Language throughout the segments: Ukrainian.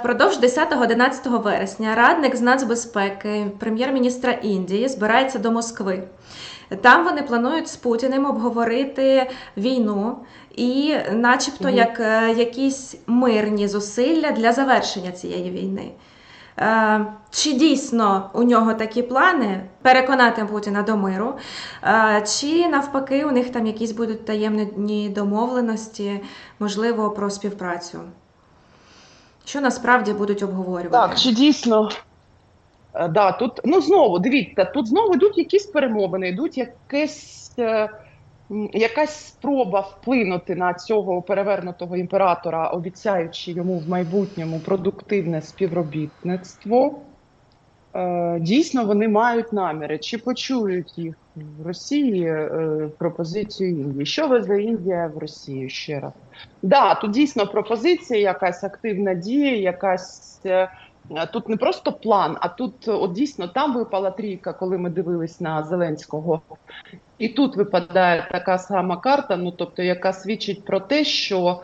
Впродовж 10-11 вересня радник з нацбезпеки прем'єр-міністра Індії збирається до Москви. Там вони планують з Путіним обговорити війну і, начебто, як е, якісь мирні зусилля для завершення цієї війни. Е, Чи дійсно у нього такі плани переконати Путіна до миру, Е, чи навпаки у них там якісь будуть таємні домовленості, можливо, про співпрацю? Що насправді будуть обговорювати? Так, чи дійсно? Е, Да, тут, ну знову, дивіться, тут знову йдуть якісь перемовини, йдуть якесь, е, якась спроба вплинути на цього перевернутого імператора, обіцяючи йому в майбутньому продуктивне співробітництво. Е, Дійсно, вони мають наміри. Чи почують їх Росії е, пропозицію Індії? Що везе Індія в Росію ще раз? Да, тут дійсно пропозиція, якась активна дія, якась е, тут не просто план, а тут е, от дійсно там випала трійка, коли ми дивились на Зеленського. І тут випадає така сама карта, ну тобто, яка свідчить про те, що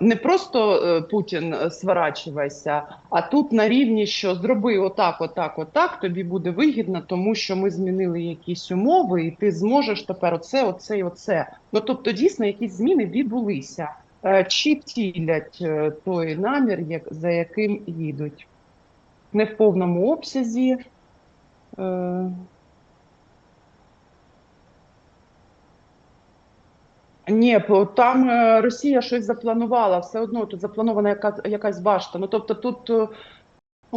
не просто е, Путін е, сворачувайся, а тут на рівні, що зроби отак, отак, отак, тобі буде вигідно, тому що ми змінили якісь умови, і ти зможеш тепер оце, оце і оце. Ну тобто, дійсно, якісь зміни відбулися. Е, Чи втілять е, той намір, як, за яким їдуть? Не в повному обсязі. Е, Ні, там е, Росія щось запланувала, все одно тут запланована яка, якась башта. Ну тобто тут, е,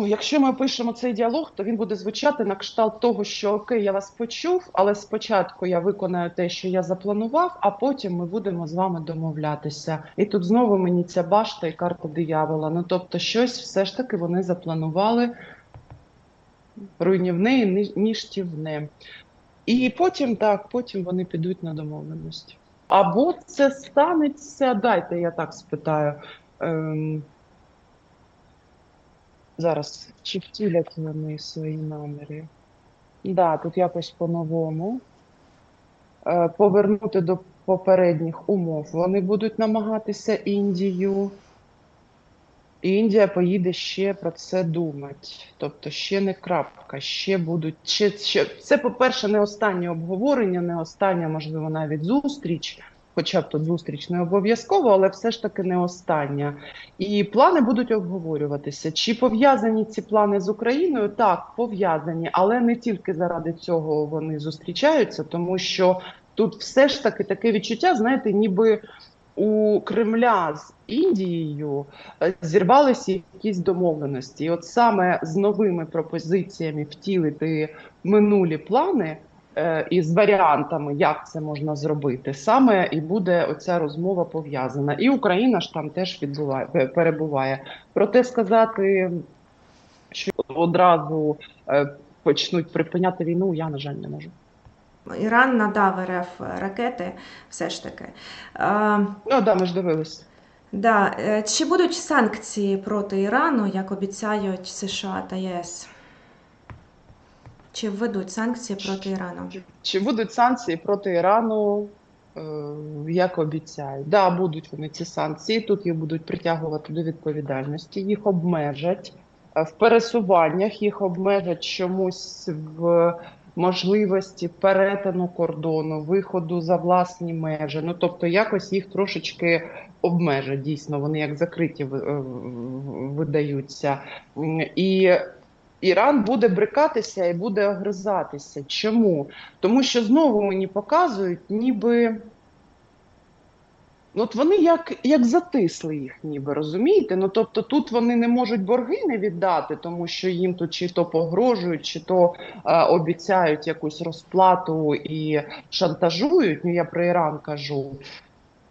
якщо ми пишемо цей діалог, то він буде звучати на кшталт того, що окей, я вас почув, але спочатку я виконаю те, що я запланував, а потім ми будемо з вами домовлятися. І тут знову мені ця башта і карта диявола. Ну тобто, щось все ж таки вони запланували руйнівне і ні- ніштівне. І потім так, потім вони підуть на домовленості. Або це станеться, дайте я так спитаю. Ем, зараз, чи втілять вони свої наміри? Да, тут якось по-новому. Е, повернути до попередніх умов. Вони будуть намагатися Індію. І Індія поїде ще про це думати. Тобто ще не крапка, ще будуть. Ще, ще... Це, по-перше, не останнє обговорення, не остання, можливо, навіть зустріч. Хоча б тут зустріч не обов'язково, але все ж таки не остання. І плани будуть обговорюватися. Чи пов'язані ці плани з Україною? Так, пов'язані, але не тільки заради цього вони зустрічаються, тому що тут все ж таки таке відчуття, знаєте, ніби у Кремля з Індією е, зірвалися якісь домовленості. І от саме з новими пропозиціями втілити минулі плани е, і з варіантами, як це можна зробити, саме і буде оця розмова пов'язана. І Україна ж там теж відбуває перебуває. Проте сказати, що одразу е, почнуть припиняти війну, я на жаль не можу. Іран надав РФ ракети, все ж таки. Ну да, ми ж дивилися. да. е, Чи будуть санкції проти Ірану, як обіцяють США та ЄС? Чи введуть санкції проти Ірану? Чи будуть санкції проти Ірану, е, як обіцяють? Да, будуть вони ці санкції. Тут їх будуть притягувати до відповідальності, їх обмежать е, в пересуваннях, їх обмежать чомусь в можливості перетину кордону, виходу за власні межі. Ну тобто, якось їх трошечки обмежать. Дійсно, вони як закриті е, видаються. І Іран буде брикатися і буде огризатися. Чому? Тому що знову мені показують, ніби. Ну, от вони як, як затисли їх, ніби розумієте? Ну тобто тут вони не можуть борги не віддати, тому що їм тут чи то погрожують, чи то е, обіцяють якусь розплату і шантажують. Ну я про Іран кажу.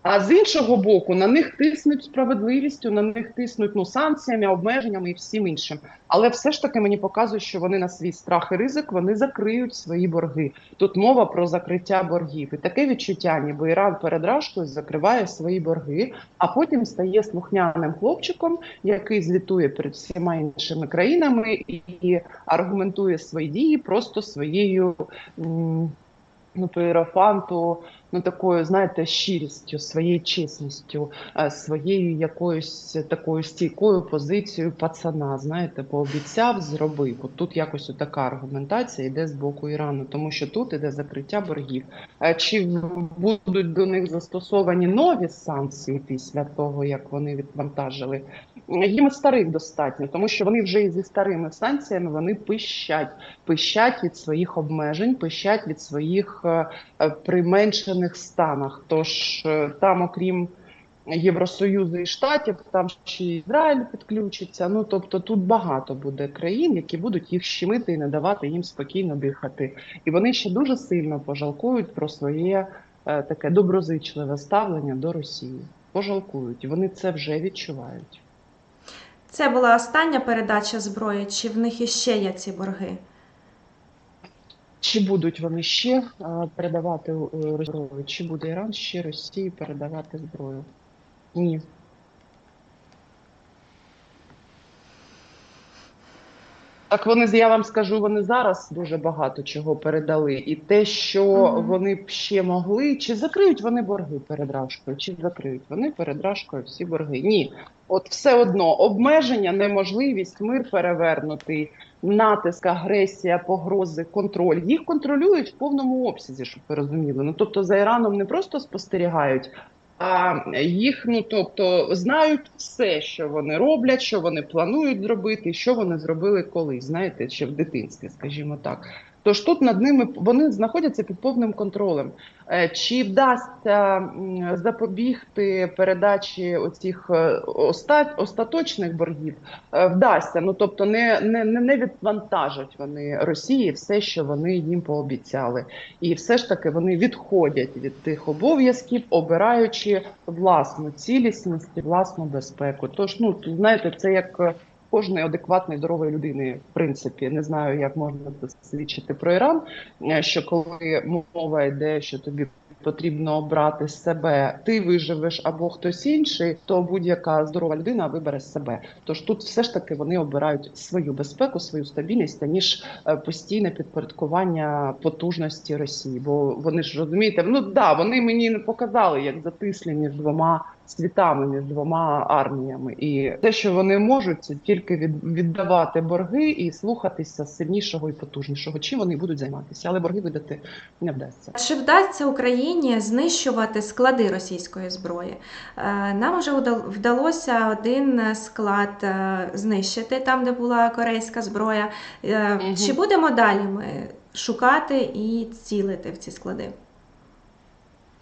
А з іншого боку, на них тиснуть справедливістю, на них тиснуть ну санкціями, обмеженнями і всім іншим. Але все ж таки мені показує, що вони на свій страх і ризик вони закриють свої борги. Тут мова про закриття боргів, і таке відчуття, ніби Іран перед Рашкою закриває свої борги, а потім стає слухняним хлопчиком, який звітує перед всіма іншими країнами і аргументує свої дії просто своєю. м, ну, по Іерофанту, ну, такою, знаєте, щирістю, своєю чесністю, е, своєю якоюсь такою стійкою позицією пацана, знаєте, пообіцяв, зробив. От тут якось така аргументація йде з боку Ірану, тому що тут іде закриття боргів. Е, Чи будуть до них застосовані нові санкції після того, як вони відвантажили? Їм і старих достатньо, тому що вони вже і зі старими санкціями вони пищать, пищать від своїх обмежень, пищать від своїх е, е, применшених станах. Тож е, там, окрім Євросоюзу і Штатів, там ще Ізраїль підключиться. Ну тобто тут багато буде країн, які будуть їх щемити і не давати їм спокійно дихати. І вони ще дуже сильно пожалкують про своє таке доброзичливе ставлення до Росії. Пожалкують, вони це вже відчувають. Це була остання передача зброї, чи в них іще є ці борги? Чи будуть вони ще е, передавати е, зброю? Чи буде Іран ще Росії передавати зброю? Ні. Так вони, я вам скажу, вони зараз дуже багато чого передали. І те, що Мгм. вони б ще могли, чи закриють вони борги перед Рашкою, чи закриють вони перед Рашкою всі борги? Ні. От все одно обмеження, неможливість, мир перевернутий, натиск, агресія, погрози, контроль. Їх контролюють в повному обсязі, щоб ви розуміли. Ну тобто за Іраном не просто спостерігають, а їх, ну тобто, знають все, що вони роблять, що вони планують зробити, що вони зробили колись, знаєте, ще в дитинстві, скажімо так. Тож тут над ними вони знаходяться під повним контролем. Е, Чи вдасться запобігти передачі оцих е, остаточних боргів? Е, Вдасться. Ну тобто не, не, не відвантажать вони Росії все, що вони їм пообіцяли. І все ж таки вони відходять від тих обов'язків, обираючи власну цілісність власну безпеку. Тож, ну знаєте, це як кожної адекватної здорової людини, в принципі, не знаю, як можна свідчити про Іран. е, Що коли мова йде, що тобі потрібно обрати себе, ти виживеш або хтось інший, то будь-яка здорова людина вибере себе. Тож тут все ж таки вони обирають свою безпеку, свою стабільність, аніж е, постійне підпорядкування потужності Росії. Бо вони ж розумієте, ну да, вони мені не показали, як затисли між двома світами, між двома арміями. І те, що вони можуть, це тільки від, віддавати борги і слухатися сильнішого і потужнішого. Чим вони будуть займатися, але борги видати не вдасться. Чи вдасться Україні знищувати склади російської зброї? Е, Нам вже вдалося один склад е, знищити, там, де була корейська зброя. Е, Чи будемо далі ми шукати і цілити в ці склади?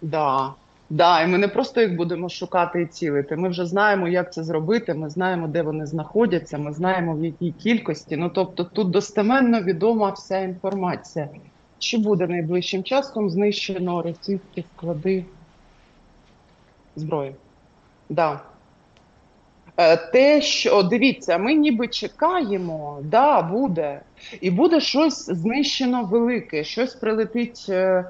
Да. Да, і ми не просто їх будемо шукати і цілити. Ми вже знаємо, як це зробити. Ми знаємо, де вони знаходяться. Ми знаємо в якій кількості. Ну тобто, тут достеменно відома вся інформація. Чи буде найближчим часом знищено російські склади зброї? Да. Е, Те, що дивіться, ми ніби чекаємо, да, буде. І буде щось знищено велике, щось прилетить е,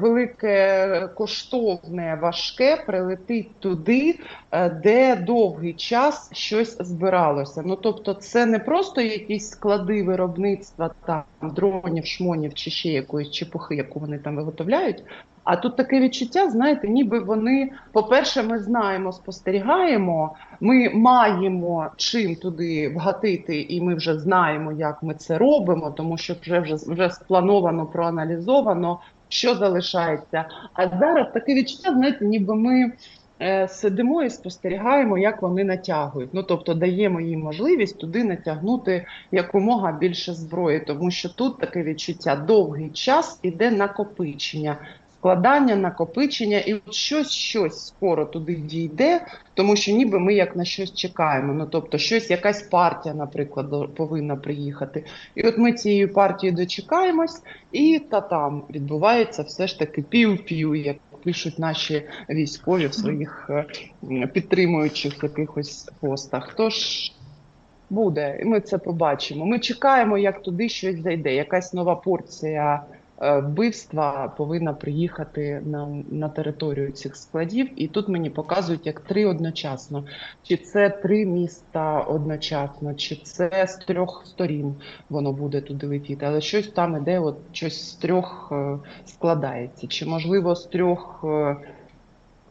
велике, коштовне, важке, прилетить туди, е, де довгий час щось збиралося. Ну тобто, це не просто якісь склади виробництва там дронів, шмонів чи ще якоїсь чепухи, яку вони там виготовляють. А тут таке відчуття, знаєте, ніби вони, по-перше, ми знаємо, спостерігаємо, ми маємо чим туди вгатити, і ми вже знаємо, як ми це робимо, тому що вже вже, вже сплановано, проаналізовано, що залишається. А зараз таке відчуття, знаєте, ніби ми е, сидимо і спостерігаємо, як вони натягують. Ну тобто даємо їм можливість туди натягнути якомога більше зброї, тому що тут таке відчуття довгий час іде накопичення. Складання, накопичення, і от щось, щось скоро туди дійде, тому що ніби ми як на щось чекаємо. Ну тобто, щось, якась партія, наприклад, повинна приїхати. І от ми цієї партії дочекаємось, і та там відбувається все ж таки пів-пів, як пишуть наші військові в своїх е, підтримуючих якихось постах. Тож буде, і ми це побачимо. Ми чекаємо, як туди щось зайде, якась нова порція вбивства повинна приїхати на, на територію цих складів. І тут мені показують як три одночасно. Чи це три міста одночасно, чи це з трьох сторін воно буде туди летіти. Але щось там іде, от щось з трьох е, складається. Чи можливо з трьох, е,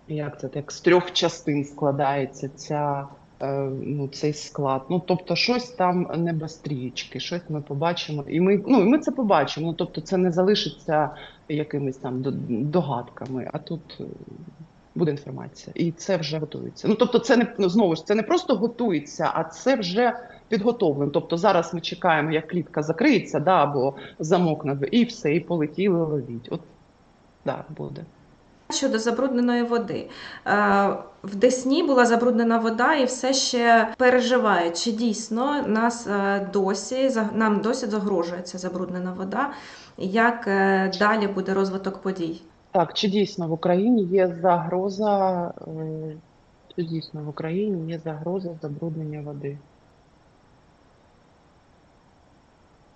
як це так, з трьох частин складається ця. Е, Ну, цей склад. Ну, тобто, щось там не без трієчки, щось ми побачимо. І ми, ну, і ми це побачимо. Ну, тобто, це не залишиться якимись там догадками, а тут е, буде інформація. І це вже готується. Ну, тобто, це не ну, знову ж це не просто готується, а це вже підготовлено. Тобто зараз ми чекаємо, як клітка закриється, да, або замок на і все, і полетіли ловіть. От да, буде. Щодо забрудненої води. Е, В Десні була забруднена вода і все ще переживає, чи дійсно нас е, досі, нам досі загрожує ця забруднена вода, як е, далі буде розвиток подій. Так, чи дійсно в Україні є загроза, чи дійсно в Україні є загроза забруднення води?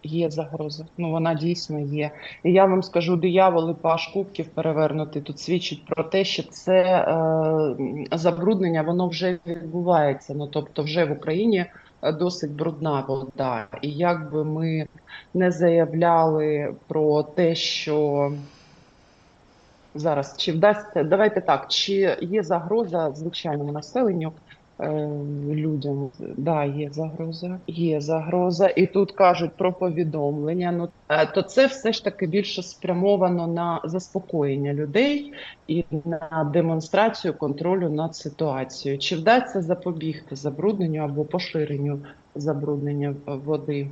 Є загроза. Ну, вона дійсно є. І я вам скажу, диявол і паш кубків перевернутий тут свідчить про те, що це е, забруднення, воно вже відбувається. Ну, тобто, вже в Україні е, досить брудна вода. І як би ми не заявляли про те, що зараз чи вдасться, давайте так, чи є загроза звичайному населенню? Е, Людям, да, є загроза, є загроза, і тут кажуть про повідомлення. Ну е, то це все ж таки більше спрямовано на заспокоєння людей і на демонстрацію контролю над ситуацією. Чи вдасться запобігти забрудненню або поширенню забруднення води?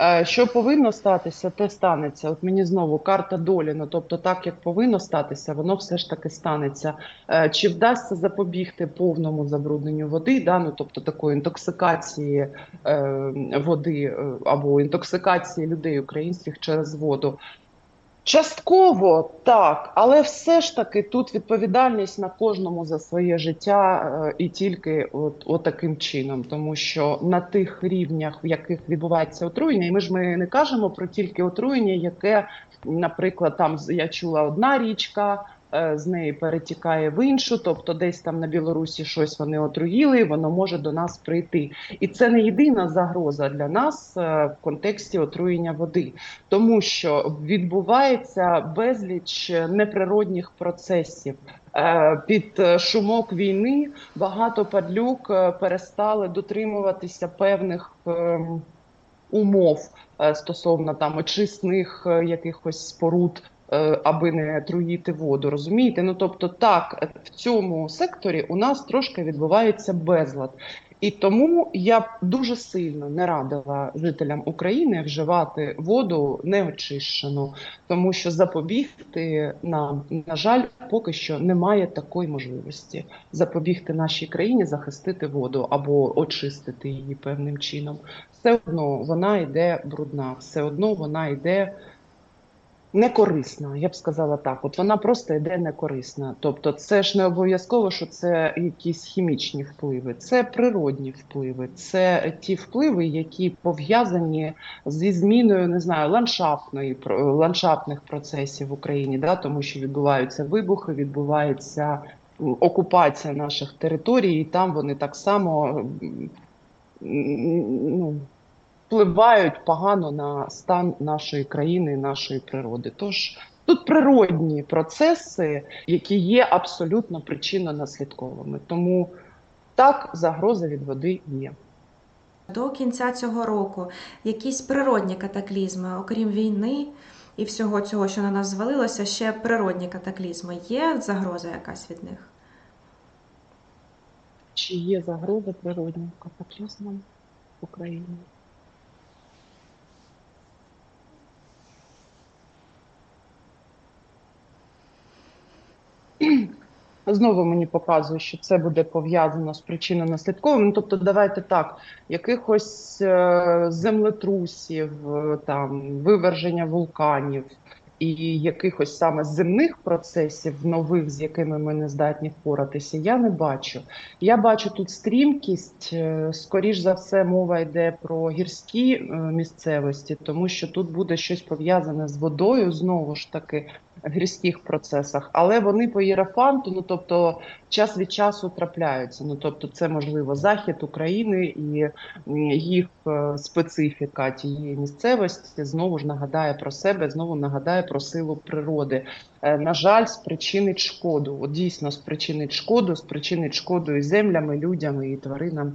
Е, Що повинно статися, те станеться. От мені знову карта долі. Ну тобто, так як повинно статися, воно все ж таки станеться. Е, Чи вдасться запобігти повному забрудненню води, да? ну, тобто такої інтоксикації е, води або інтоксикації людей українських через воду? Частково так, але все ж таки тут відповідальність на кожному за своє життя е, і тільки от, от таким чином, тому що на тих рівнях, в яких відбувається отруєння, і ми ж ми не кажемо про тільки отруєння, яке, наприклад, там я чула одна річка. Е, З неї перетікає в іншу, тобто десь там на Білорусі щось вони отруїли, воно може до нас прийти. І це не єдина загроза для нас е, в контексті отруєння води тому що відбувається безліч неприродних процесів. Е, Під шумок війни багато падлюк перестали дотримуватися певних умов стосовно там очисних якихось споруд, аби не труїти воду. Розумієте? Ну тобто, так в цьому секторі у нас трошки відбувається безлад. І тому я дуже сильно не радила жителям України вживати воду неочищену, тому що запобігти нам, на жаль, поки що немає такої можливості запобігти нашій країні, захистити воду або очистити її певним чином. Все одно вона йде брудна, все одно вона йде некорисна. Я б сказала так. От вона просто йде некорисна. Тобто, це ж не обов'язково, що це якісь хімічні впливи, це природні впливи, це ті впливи, які пов'язані зі зміною, не знаю, ландшафтної ландшафтних процесів в Україні, да, тому що відбуваються вибухи, відбувається окупація наших територій, і там вони так само ну, впливають погано на стан нашої країни, нашої природи. Тож тут природні процеси, які є абсолютно причинно-наслідковими. Тому так, загроза від води є. До кінця цього року якісь природні катаклізми, окрім війни і всього цього, що на нас звалилося, ще природні катаклізми. Є загроза якась від них? Чи є загроза природним катаклізмам в Україні? Знову мені показує, що це буде пов'язано з причинно-наслідковим. Ну, тобто, давайте так, якихось е, землетрусів, е, там, виверження вулканів і якихось саме земних процесів, нових, з якими ми не здатні впоратися, я не бачу. Я бачу тут стрімкість. е, Скоріш за все, мова йде про гірські місцевості, тому що тут буде щось пов'язане з водою, знову ж таки, гірських процесах, але вони по єрафанту, ну тобто час від часу трапляються. Ну тобто, це можливо захід України і їх е, специфіка тієї місцевості знову ж нагадає про себе, знову нагадає про силу природи. Е, На жаль, спричинить шкоду. От дійсно спричинить шкоду, спричинить шкоду і землям, і людям, і тваринам.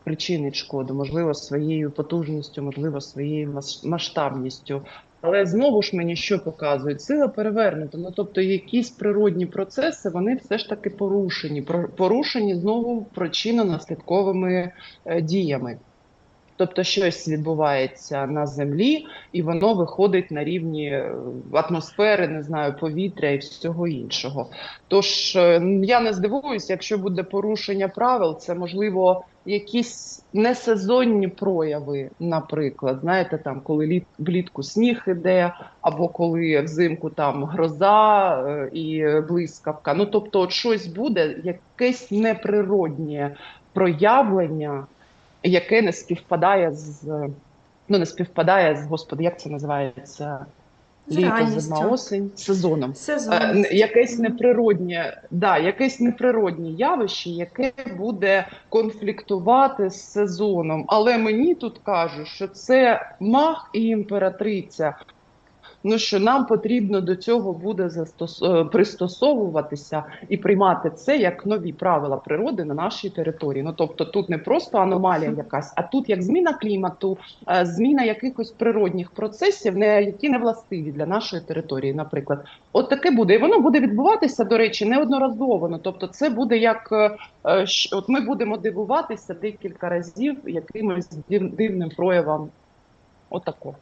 Спричинить шкоду, можливо, своєю потужністю, можливо, своєю масштабністю. Але знову ж мені що показують? Сила перевернута. Ну тобто, якісь природні процеси вони все ж таки порушені. Порушені знову причинно-наслідковими е, діями. Тобто щось відбувається на землі, і воно виходить на рівні е, атмосфери, не знаю, повітря і всього іншого. Тож е, я не здивуюся, якщо буде порушення правил, це можливо якісь несезонні прояви, наприклад, знаєте, там коли літ влітку сніг іде, або коли взимку там гроза е, і блискавка. Ну тобто, от щось буде, якесь неприроднє проявлення яке не співпадає з ну не співпадає з господи, як це називається? Літо, зима, осень, сезоном. Сезон. Е, Якесь неприроднє, да, якесь неприроднє явище, яке буде конфліктувати з сезоном. Але мені тут кажуть, що це мах і імператриця. Ну що нам потрібно до цього буде застос... е, пристосовуватися і приймати це як нові правила природи на нашій території. Ну тобто тут не просто аномалія якась, а тут як зміна клімату, е, зміна якихось природних процесів, не які не властиві для нашої території. Наприклад, от таке буде, і воно буде відбуватися, до речі, неодноразово. Ну тобто, це буде як е, от ми будемо дивуватися декілька разів якимось див- дивним проявам. Отако.